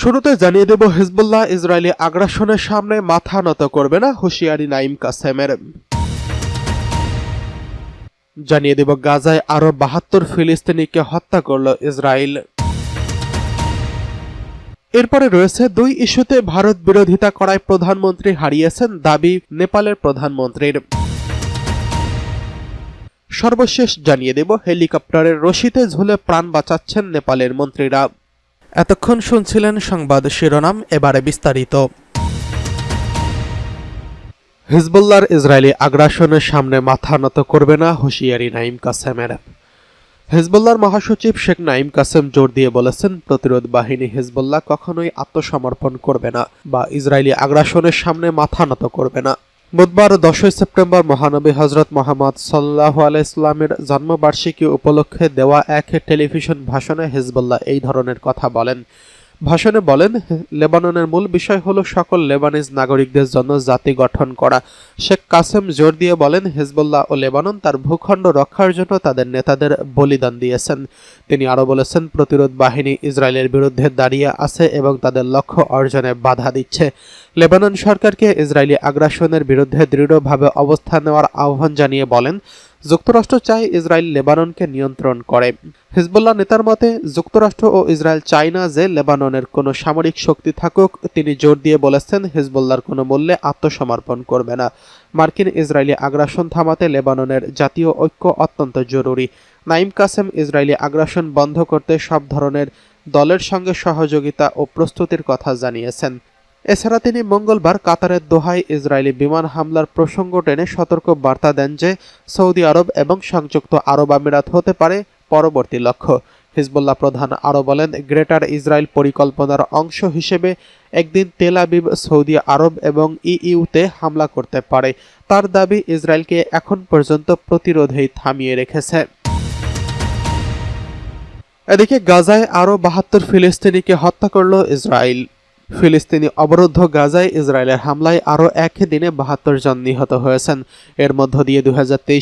শুরুতে জানিয়ে দেব, Hezbollah Israeli আগ্রাসনের সামনে মাথা নত করবে না হুঁশিয়ারি নাইম কাসেমের। জানিয়ে দেব, গাজায় আরও বাহাত্তর ফিলিস্তিনিকে হত্যা করল ইসরায়েল এরপরে রয়েছে, দুই ইস্যুতে ভারত বিরোধিতা করায় প্রধানমন্ত্রী হারিয়েছেন দাবি নেপালের প্রধানমন্ত্রীর। সর্বশেষ জানিয়ে দেব, হেলিকপ্টারের রশিতে ঝুলে প্রাণ বাঁচাচ্ছেন নেপালের মন্ত্রীরা। এতক্ষণ শুনছিলেন সংবাদ শিরোনাম, এবারে বিস্তারিত। হিজবুল্লাহর ইসরায়েলি আগ্রাসনের সামনে মাথা নত করবে না হুঁশিয়ারি নাইম কাসেমের। হিজবুল্লাহর মহাসচিব শেখ নাইম কাসেম জোর দিয়ে বলেছেন, প্রতিরোধ বাহিনী হিজবুল্লাহ কখনোই আত্মসমর্পণ করবে না বা ইসরায়েলি আগ্রাসনের সামনে মাথা নত করবে না। বুধবার দশই সেপ্টেম্বর মহানবী হজরত মোহাম্মদ সাল্লাহ আলাইসলামের জন্মবার্ষিকী উপলক্ষে দেওয়া এক টেলিভিশন ভাষণে হিজবুল্লাহ এই ধরনের কথা বলেন। ভাষণে বলেন, লেবাননের মূল বিষয় হলো সকল লেবানিজ নাগরিকদের জন্য জাতি গঠন করা। শেখ কাসেম জোর দিয়ে বলেন, হিজবুল্লাহ ও লেবানন তার ভূখণ্ড রক্ষার জন্য তাদের নেতাদের বলিদান দিয়েছেন। তিনি আরও বলেছেন, প্রতিরোধ বাহিনী ইসরায়েলের বিরুদ্ধে দাঁড়িয়ে আছে এবং তাদের লক্ষ্য অর্জনে বাধা দিচ্ছে। লেবানন সরকারকে ইসরায়েলি আগ্রাসনের বিরুদ্ধে দৃঢ়ভাবে অবস্থান নেওয়ার আহ্বান জানিয়ে বলেন যুক্তরাষ্ট্র চায় ইসরায়েল লেবাননকে নিয়ন্ত্রণ করে। হিজবুল্লাহ নেতার মতে, যুক্তরাষ্ট্র ও ইসরায়েল চায় না যে লেবাননের কোনো সামরিক শক্তি থাকুক, তিনি জোর দিয়ে বলেছেন হিজবুল্লাহর কোনো মূল্যে আত্মসমর্পণ করবে না। মার্কিন ইসরায়েলি আগ্রাসন থামাতে লেবাননের জাতীয় ঐক্য অত্যন্ত জরুরি। নাইম কাসেম ইসরায়েলি আগ্রাসন বন্ধ করতে সব ধরনের দলের সঙ্গে সহযোগিতা ও প্রস্তুতির কথা জানিয়েছেন। এছাড়া তিনি মঙ্গলবার কাতারের দোহায় ইসরায়েলি বিমান হামলার প্রসঙ্গ টেনে সতর্ক বার্তা দেন যে সৌদি আরব এবং সংযুক্ত আরব আমিরাত হতে পারে পরবর্তী লক্ষ্য। হিজবুল্লাহ প্রধান আরও বলেন, গ্রেটার ইসরায়েল পরিকল্পনার অংশ হিসেবে একদিন তেল আবিব, সৌদি আরব এবং ইইউতে হামলা করতে পারে। তার দাবি, ইসরায়েলকে এখন পর্যন্ত প্রতিরোধেই থামিয়ে রেখেছে। এদিকে গাজায় আরও বাহাত্তর ফিলিস্তিনিকে হত্যা করল ইসরায়েল। ফিলিস্তিনি অবরুদ্ধ গাজায় ইসরায়েলের হামলায় আরও এক দিনে বাহাত্তর জন নিহত হয়েছেন। এর মধ্য দিয়ে দুই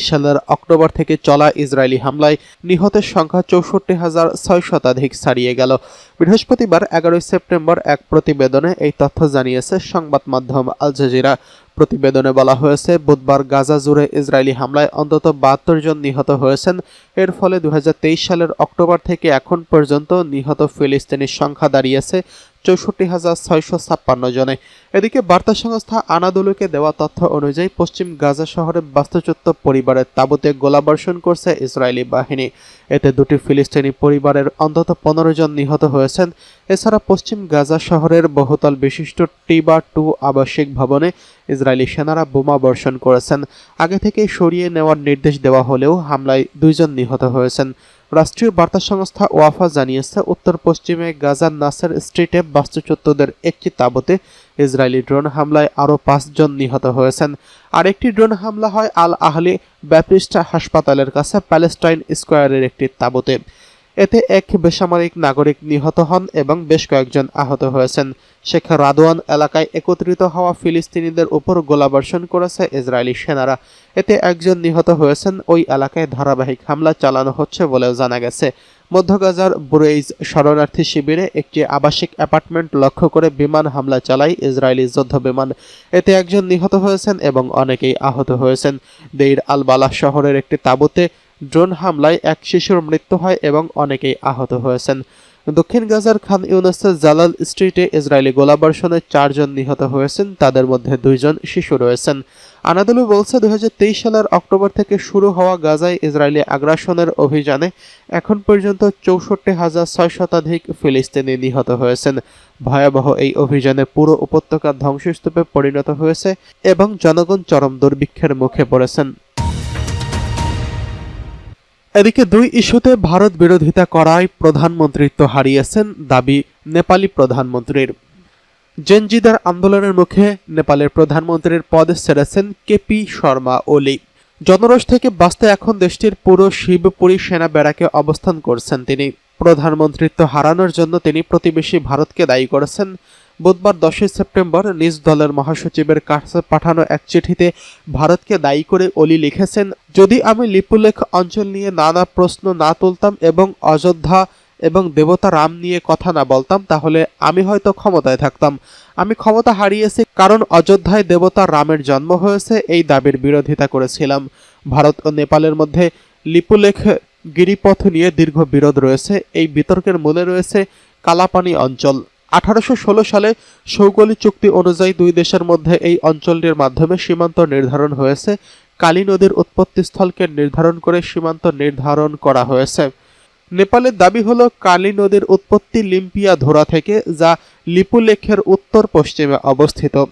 সালের অক্টোবর থেকে চলা ইসরায়েলি হামলায় নিহতের সংখ্যা চৌষট্টি হাজার ছয় শতাধিক ছাড়িয়ে গেল। বৃহস্পতিবার এগারোই সেপ্টেম্বর এক প্রতিবেদনে এই তথ্য জানিয়েছে সংবাদ মাধ্যম আল জাজিরা। প্রতিবেদনে বলা হয়েছে, বুধবার গাজা জুড়ে ইসরায়েলি হামলায় অন্তত বাহাত্তর জন নিহত হয়েছেন। এর ফলে দুই হাজার তেইশ সালের অক্টোবর থেকে এখন পর্যন্ত নিহত ফিলিস্তিনির সংখ্যা দাঁড়িয়েছে চৌষট্টি হাজার ছয়শো ছাপ্পান্ন জনে। এদিকে বার্তা সংস্থা আনাদুলুকে দেওয়া তথ্য অনুযায়ী পশ্চিম গাজা শহরে বাস্তুচ্যুত পরিবারের তাঁবুতে গোলাবর্ষণ করছে ইসরায়েলি বাহিনী। এতে দুটি ফিলিস্তিনি পরিবারের অন্তত পনেরো জন নিহত হয়েছেন। এছাড়া পশ্চিম গাজা শহরের বহুতল বিশিষ্ট টিবা টু আবাসিক ভবনে ইসরায়েলি সেনারা বোমা বর্ষণ করেছেন। আগে থেকেই সরিয়ে নেওয়ার নির্দেশ দেওয়া হলেও হামলায় দুইজন নিহত হয়েছেন। রাষ্ট্রীয় বার্তা সংস্থা ওয়াফা জানিয়েছে, উত্তর পশ্চিমে গাজার নাসের স্ট্রিটে বাস্তুচ্যুতদের একটি তাবতে ইসরায়েলি ড্রোন হামলায় আরও পাঁচজন নিহত হয়েছেন। আরেকটি ড্রোন হামলা হয় আল আহলি ব্যাপিস্টা হাসপাতালের কাছে, প্যালেস্টাইন স্কোয়ারের একটি তাঁবুতে। এতে এক বেসামরিক নাগরিক নিহত হন এবং বেশ কয়েকজন আহত হয়েছেন। শেখ রাদওয়ান এলাকায় একত্রিত হওয়া ফিলিস্তিনিদের উপর গোলাবর্ষণ করেছে ইসরায়েলি সেনারা। এতে একজন নিহত হয়েছেন। ওই এলাকায় ধারাবাহিক হামলা চালানো হচ্ছে বলেও জানা গেছে। মধ্য গাজার বুরেইজ শরণার্থী শিবিরে একটি আবাসিক অ্যাপার্টমেন্ট লক্ষ্য করে বিমান হামলা চালায় ইসরায়েলি যুদ্ধ বিমান। এতে একজন নিহত হয়েছেন এবং অনেকেই আহত হয়েছেন। দেইর আল বালাহ শহরের একটি তাঁবুতে ড্রোন হামলায় এক শিশুর মৃত্যু হয় এবং অনেকেই আহত হয়েছেন। দক্ষিণ গাজার খান ইউনাসের জালাল স্ট্রিটে ইসরায়েলি গোলাবর্ষণে চারজন নিহত হয়েছেন, তাদের মধ্যে দুইজন শিশু রয়েছেন। আনাদুলু বলছে, দুই সালের অক্টোবর থেকে শুরু হওয়া গাজায় ইসরায়েলি আগ্রাসনের অভিযানে এখন পর্যন্ত চৌষট্টি হাজার ছয় শতাধিক ফিলিস্তিনি নিহত হয়েছেন। ভয়াবহ এই অভিযানে পুরো উপত্যকা ধ্বংসস্তূপে পরিণত হয়েছে এবং জনগণ চরম দুর্ভিক্ষের মুখে পড়েছেন। এদিকে দুই ইস্যুতে ভারত বিরোধিতা করায় প্রধানমন্ত্রিত্ব হারিয়েছেন দাবি নেপালি প্রধানমন্ত্রীর। জেনজিদার আন্দোলনের মুখে নেপালের প্রধানমন্ত্রীর পদ ছেড়েছেন কেপি শর্মা ওলি। জনরস থেকে বাঁচতে এখন দেশটির পুরো শিবপুরী সেনা ব্যারাকে অবস্থান করছেন তিনি। প্রধানমন্ত্রিত্ব হারানোর জন্য তিনি প্রতিবেশী ভারতকে দায়ী করেছেন বুধবার দশই সেপ্টেম্বর নিজ দলের মহাসচিবের কাছে পাঠানো এক চিঠিতে ভারতকে দায়ী করে অলি লিখেছেন, যদি আমি লিপুলেখ অঞ্চল নিয়ে নানা প্রশ্ন না তুলতাম এবং অযোধ্যা এবং দেবতা রাম নিয়ে কথা না বলতাম, তাহলে আমি হয়তো ক্ষমতায় থাকতাম। আমি ক্ষমতা হারিয়েছি কারণ অযোধ্যায় দেবতা রামের জন্ম হয়েছে, এই দাবির বিরোধিতা করেছিলাম। ভারত ও নেপালের মধ্যে লিপুলেখ গিরিপথ নিয়ে দীর্ঘ বিরোধ রয়েছে, এই বিতর্কের মূলে রয়েছে কালাপানি অঞ্চল। আঠারোশো ষোলো সালে সৌগলি চুক্তি অনুযায়ী দুই দেশের মধ্যে এই অঞ্চলটির মাধ্যমে সীমান্ত নির্ধারণ হয়েছে। কালী নদীর উৎপত্তিস্থলকে নির্ধারণ করে সীমান্ত নির্ধারণ করা হয়েছে। নেপালের দাবি হলো, কালী নদীর উৎপত্তি লিম্পিয়া ধোরা থেকে, যা লিপুলেখের উত্তর পশ্চিমে অবস্থিত।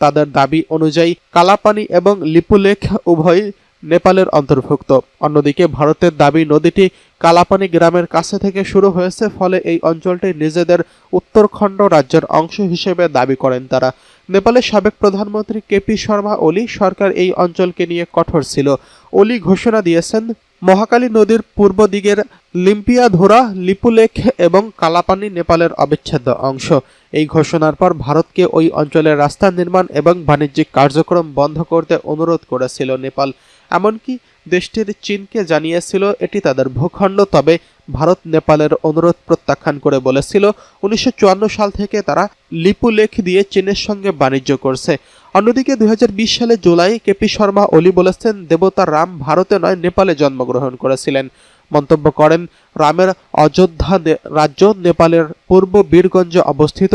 তাদের দাবি অনুযায়ী, কালাপানি এবং লিপুলেখ উভয় নেপালের অন্তর্ভুক্ত। অন্যদিকে ভারতের দাবি, নদীটি কালাপানি গ্রামের কাছে থেকে শুরু হয়েছে, ফলে এই অঞ্চলটি নিজেদের উত্তরখণ্ড রাজ্যের অংশ হিসেবে দাবি করেন তারা। নেপালের সাবেক প্রধানমন্ত্রী কেপি শর্মা ওলি, সরকার এই অঞ্চলকে নিয়ে কঠোর ছিল। ওলি ঘোষণা দিয়েছেন, মহাকালী নদীর পূর্ব দিকের লিম্পিয়া ধোরা লিপুলেখ এবং কালাপানি নেপালের অবিচ্ছেদ্য অংশ। এই ঘোষণার পর ভারতকে ওই অঞ্চলের রাস্তা নির্মাণ এবং বাণিজ্যিক কার্যক্রম বন্ধ করতে অনুরোধ করেছিল নেপাল। এমনকি দেশটির চীনকে জানিয়েছিল এটি তাদের ভূখণ্ড, তবে ভারত নেপালের অনুরোধ প্রত্যাখ্যান করে বলেছিল উনিশশো চুয়ান্ন সাল থেকে তারা লিপুলেখ দিয়ে চীনের সঙ্গে বাণিজ্য করছে। অন্যদিকে দু হাজার বিশ সালে জুলাই কেপি শর্মা ওলি বলেছেন, দেবতা রাম ভারতে নয়, নেপালে জন্মগ্রহণ করেছিলেন। মন্তব্য করেন, রামের অযোধ্যা রাজ্য নেপালের পূর্ব বীরগঞ্জে অবস্থিত,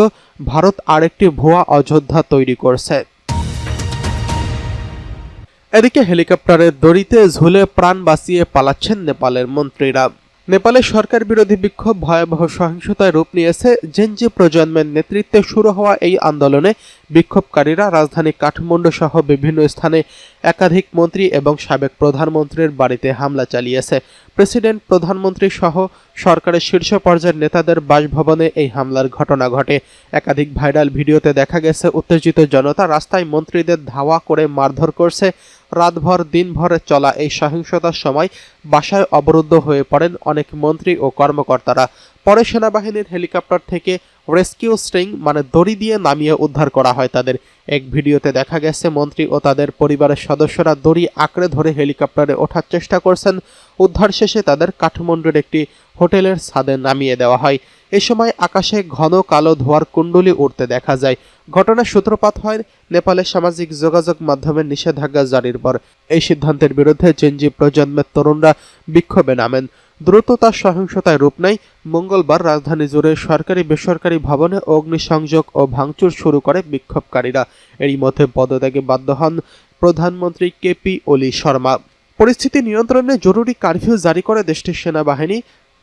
ভারত আরেকটি ভুয়া অযোধ্যা তৈরি করছে। এদিকে হেলিকপ্টারের দড়িতে ঝুলে প্রাণ বাঁচিয়ে পালাচ্ছেন নেপালের মন্ত্রীরা। নেপালের সরকার বিরোধী বিক্ষোভ ভয়াবহ সহিংসতায় রূপ নিয়েছে। জেনজি প্রজন্মের নেতৃত্বে শুরু হওয়া এই আন্দোলনে বিক্ষোভকারীরা রাজধানী কাঠমান্ডু সহ বিভিন্ন স্থানে একাধিক মন্ত্রী এবং সাবেক প্রধানমন্ত্রীর বাড়িতে হামলা চালিয়েছে। প্রেসিডেন্ট, প্রধানমন্ত্রী সহ সরকারের শীর্ষ পর্যায়ের নেতাদের বাসভবনে এই হামলার ঘটনা ঘটে। একাধিক ভাইরাল ভিডিওতে দেখা গেছে, উত্তেজিত জনতা রাস্তায় মন্ত্রীদের ধাওয়া করে মারধর করছে। রাতভর, দিনভর চলা এই সহিংসতার সময় বাসায় অবরুদ্ধ হয়ে পড়েন অনেক মন্ত্রী ও কর্মকর্তারা পরে সেনাবাহিনীর হেলিকপ্টার থেকে রেস্কিউ স্ট্রিং মানে দড়ি দিয়ে নামিয়ে উদ্ধার করা হয় তাদের। এক ভিডিওতে দেখা গেছে, মন্ত্রী ও তাদের পরিবারের সদস্যরা দড়ি আঁকড়ে ধরে হেলিকপ্টারে ওঠার চেষ্টা করছেন। উদ্ধার শেষে তাদের কাঠমান্ডুর একটি হোটেলের ছাদে নামিয়ে দেওয়া হয়। এ সময় আকাশে ঘন কালো ধোয়ার কুণ্ডলি উঠতে দেখা যায়। ঘটনার সূত্রপাত হয় নেপালের সামাজিক যোগাযোগ মাধ্যমে নিষেধাজ্ঞা জারির পর। এই সিদ্ধান্তের বিরুদ্ধে চেঞ্জি প্রজন্মের তরুণরা বিক্ষোভে নামেন। দ্রুত তার সহিংসতায় রূপ নেয়। মঙ্গলবার রাজধানী জুড়ে সরকারি, বেসরকারি ভবনে অগ্নিসংযোগ ও ভাঙচুর শুরু করে বিক্ষোভকারীরা। এরই মধ্যে পদত্যাগে বাধ্য হন প্রধানমন্ত্রী কেপি ওলি শর্মা। পরিস্থিতি নিয়ন্ত্রণে জরুরি কারফিউ জারি করে দেশটির সেনাবাহিনী।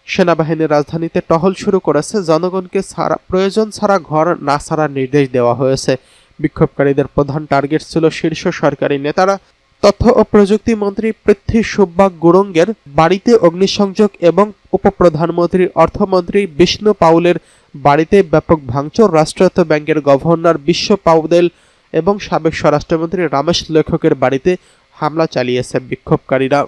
সেনাবাহিনীর রাজধানীতে টহল শুরু করেছে। জনগণকে ছাড়া, প্রয়োজন ছাড়া ঘর না ছাড়ার নির্দেশ দেওয়া হয়েছে। বিক্ষোভকারীদের প্রধান টার্গেট ছিল শীর্ষ সরকারি নেতারা তথ্য ও প্রযুক্তি মন্ত্রী পৃথ্বী সুব্বা গুরঙ্গের বাড়িতে অগ্নিসংযোগ এবং উপপ্রধানমন্ত্রী অর্থমন্ত্রী বিষ্ণু পাউলের বাড়িতে ব্যাপক ভাঙচুর, রাষ্ট্রায়ত্ত ব্যাংকের গভর্নর বিশ্ব পাউদেল এবং সাবেক স্বরাষ্ট্রমন্ত্রী রামেশ লেখকের বাড়িতে হামলা চালিয়েছে বিক্ষোভকারীরা।